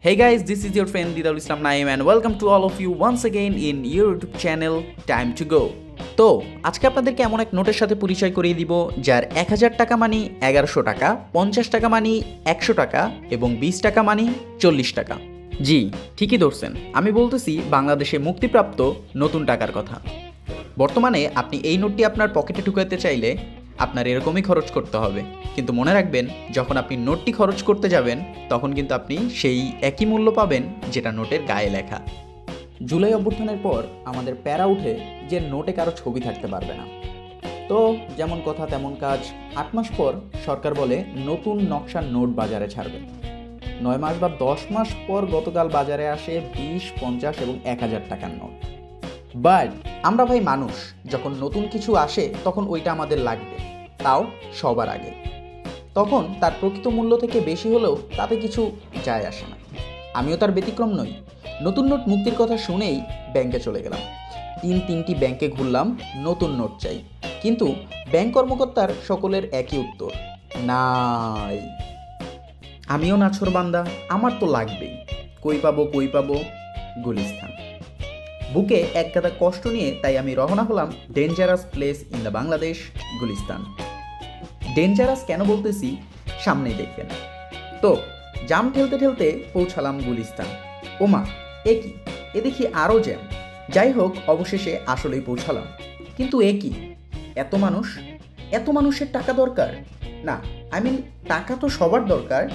Hey guys, this is your friend Didal Islam Naim and welcome to all of you once again in your YouTube channel Time to Go. তো আজকে আপনাদেরকে এমন এক নোটের সাথে পরিচয় করিয়ে দিব যার এক হাজার টাকা মানি এগারোশো টাকা পঞ্চাশ টাকা মানি একশো টাকা এবং বিশ টাকা মানি চল্লিশ টাকা। জি ঠিকই ধরছেন। আমি বলতেছি বাংলাদেশে মুক্তিপ্রাপ্ত নতুন টাকার কথা। বর্তমানে আপনি এই নোটটি আপনার পকেটে ঢুকাতে চাইলে আপনার এরকমই খরচ করতে হবে। কিন্তু মনে রাখবেন, যখন আপনি নোটটি খরচ করতে যাবেন, তখন কিন্তু আপনি সেই একই মূল্য পাবেন, যেটা নোটের গায়ে লেখা। জুলাই অভ্যুত্থানের পর আমাদের প্যারা উঠে যে নোটে কারও ছবি থাকতে পারবে না। তো, যেমন কথা তেমন কাজ। আট মাস পর সরকার বলে নতুন নকশার নোট বাজারে ছাড়বে। নয় মাস বা দশ মাস পর গতকাল বাজারে আসে বিশ, পঞ্চাশ এবং এক হাজার টাকার নোট। বাট, আমরা ভাই মানুষ, যখন নতুন কিছু আসে, তখন ওইটা আমাদের লাগবে। তাও সবার আগে। তখন তার প্রকৃত মূল্য থেকে বেশি হলেও তাতে কিছু যায় আসে না। আমিও তার ব্যতিক্রম নই। নতুন নোট মুক্তির কথা শুনেই ব্যাংকে চলে গেলাম। তিন তিনটি ব্যাংকে ঘুরলাম, নতুন নোট চাই। কিন্তু ব্যাংক কর্মকর্তার সকলের একই উত্তর, নাই। আমিও নাছর বান্দা, আমার তো লাগবেই। কই পাবো কই পাবো? গুলিস্তান। বুকে এক গাদা কষ্ট নিয়ে তাই আমি রওনা হলাম dangerous place in the Bangladesh Gulistan. Dangerous কেন বলতেছি সামনেই দেখবেন। তো, জাম ঠেলতে ঠেলতে পৌঁছালাম গুলিস্তান। ওমা, এ কি? এ দেখি আরও জ্যাম। যাই হোক, অবশেষে আসলেই পৌঁছালাম। কিন্তু এ কি? এত মানুষ? এত মানুষের টাকা দরকার? না আই মিন টাকা তো সবার দরকার,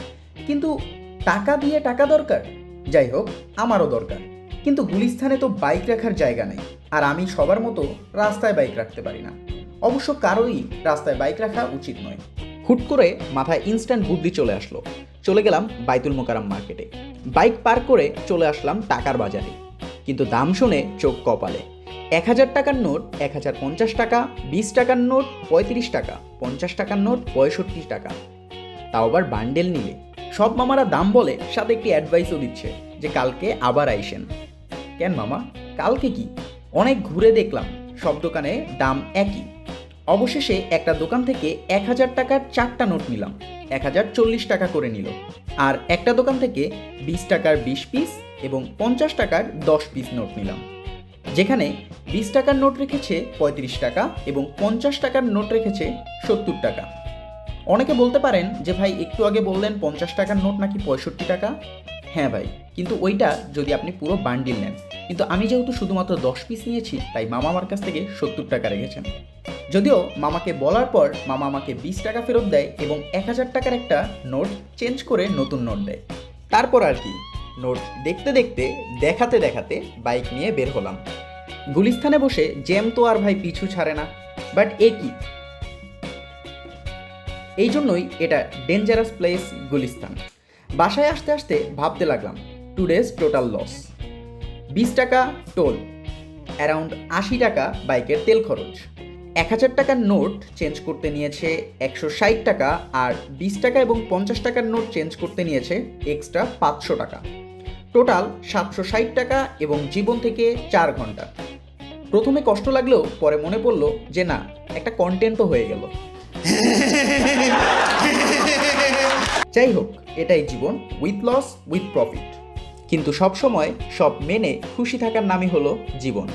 কিন্তু টাকা দিয়ে টাকা দরকার? যাই হোক, আমারও দরকার। কিন্তু গুলিস্থানে তো বাইক রাখার জায়গা নেই, আর আমি সবার মতো রাস্তায় বাইক রাখতে পারি না। অবশ্য কারোই রাস্তায় বাইক রাখা উচিত নয়। হুট করে মাথায় ইনস্ট্যান্ট বুদ্ধি চলে আসলো। চলে গেলাম বাইতুল মোকারাম মার্কেটে বাইক পার করে চলে আসলাম টাকার বাজারে। কিন্তু দাম শুনে চোখ কপালে। এক হাজার টাকার নোট, এক হাজার পঞ্চাশ টাকা, বিশ টাকার নোট, পঁয়ত্রিশ টাকা, পঞ্চাশ টাকার নোট, পঁয়ষট্টি টাকা। তাও আবার বান্ডেল নিলে। সব মামারা দাম বলে, সাথে একটি অ্যাডভাইসও দিচ্ছে যে কালকে আবার আইসেন। কেন মামা? কালকে কি? অনেক ঘুরে দেখলাম, সব দোকানে দাম একই। অবশেষে একটা দোকান থেকে এক হাজার টাকার চারটা নোট নিলাম। এক হাজার চল্লিশ টাকা করে নিল। আর একটা দোকান থেকে বিশ টাকার বিশ পিস এবং পঞ্চাশ টাকার দশ পিস নোট নিলাম। যেখানে বিশ টাকার নোট রেখেছে পঁয়ত্রিশ টাকা এবং পঞ্চাশ টাকার নোট রেখেছে সত্তর টাকা। অনেকে বলতে পারেন যে, ভাই, একটু আগে বললেন পঞ্চাশ টাকার নোট নাকি পঁয়ষট্টি টাকা? হ্যাঁ ভাই, কিন্তু ওইটা যদি আপনি পুরো বান্ডিল নেন। কিন্তু আমি যেহেতু শুধুমাত্র দশ পিস নিয়েছি, তাই মামা আমার কাছ থেকে সত্তর টাকা রেখেছেন। যদিও মামাকে বলার পর মামা আমাকে বিশ টাকা ফেরত দেয় এবং এক হাজার টাকার একটা নোট চেঞ্জ করে নতুন নোট দেয়। তারপর আর কি, নোট দেখতে দেখতে, দেখাতে দেখাতে বাইক নিয়ে বের হলাম। গুলিস্থানে বসে জ্যাম তো আর ভাই পিছু ছাড়ে না, বাট এ কি? এই জন্যই এটা ডেঞ্জারাস প্লেস গুলিস্তান বাসায় আসতে আসতে ভাবতে লাগলাম টু ডেজ টোটাল লস বিশ টাকা টোল অ্যারাউন্ড আশি টাকা বাইকের তেল খরচ। এক হাজার টাকার নোট চেঞ্জ করতে নিয়েছে একশো ষাট টাকা আর বিশ টাকা এবং পঞ্চাশ টাকার নোট চেঞ্জ করতে নিয়েছে এক্সট্রা পাঁচশো টাকা। টোটাল সাতশো ষাট টাকা এবং জীবন থেকে চার ঘণ্টা। প্রথমে কষ্ট লাগলেও পরে মনে পড়ল যে না, একটা কন্টেন্টও হয়ে গেল। যাই হোক, এটাই জীবন উইথ লস উইথ প্রফিট কিন্তু সব সময় সব মেনে খুশি থাকার নামই হলো জীবন।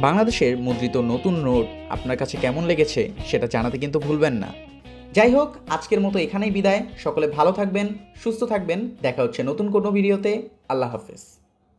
বাংলাদেশের মুদ্রিত নতুন নোট আপনার কাছে কেমন লেগেছে সেটা জানাতে কিন্তু ভুলবেন না। যাই হোক, আজকের মতো এখানেই বিদায়। সকলে ভালো থাকবেন, সুস্থ থাকবেন। দেখা হচ্ছে নতুন কোনো ভিডিওতে। আল্লাহ হাফেজ।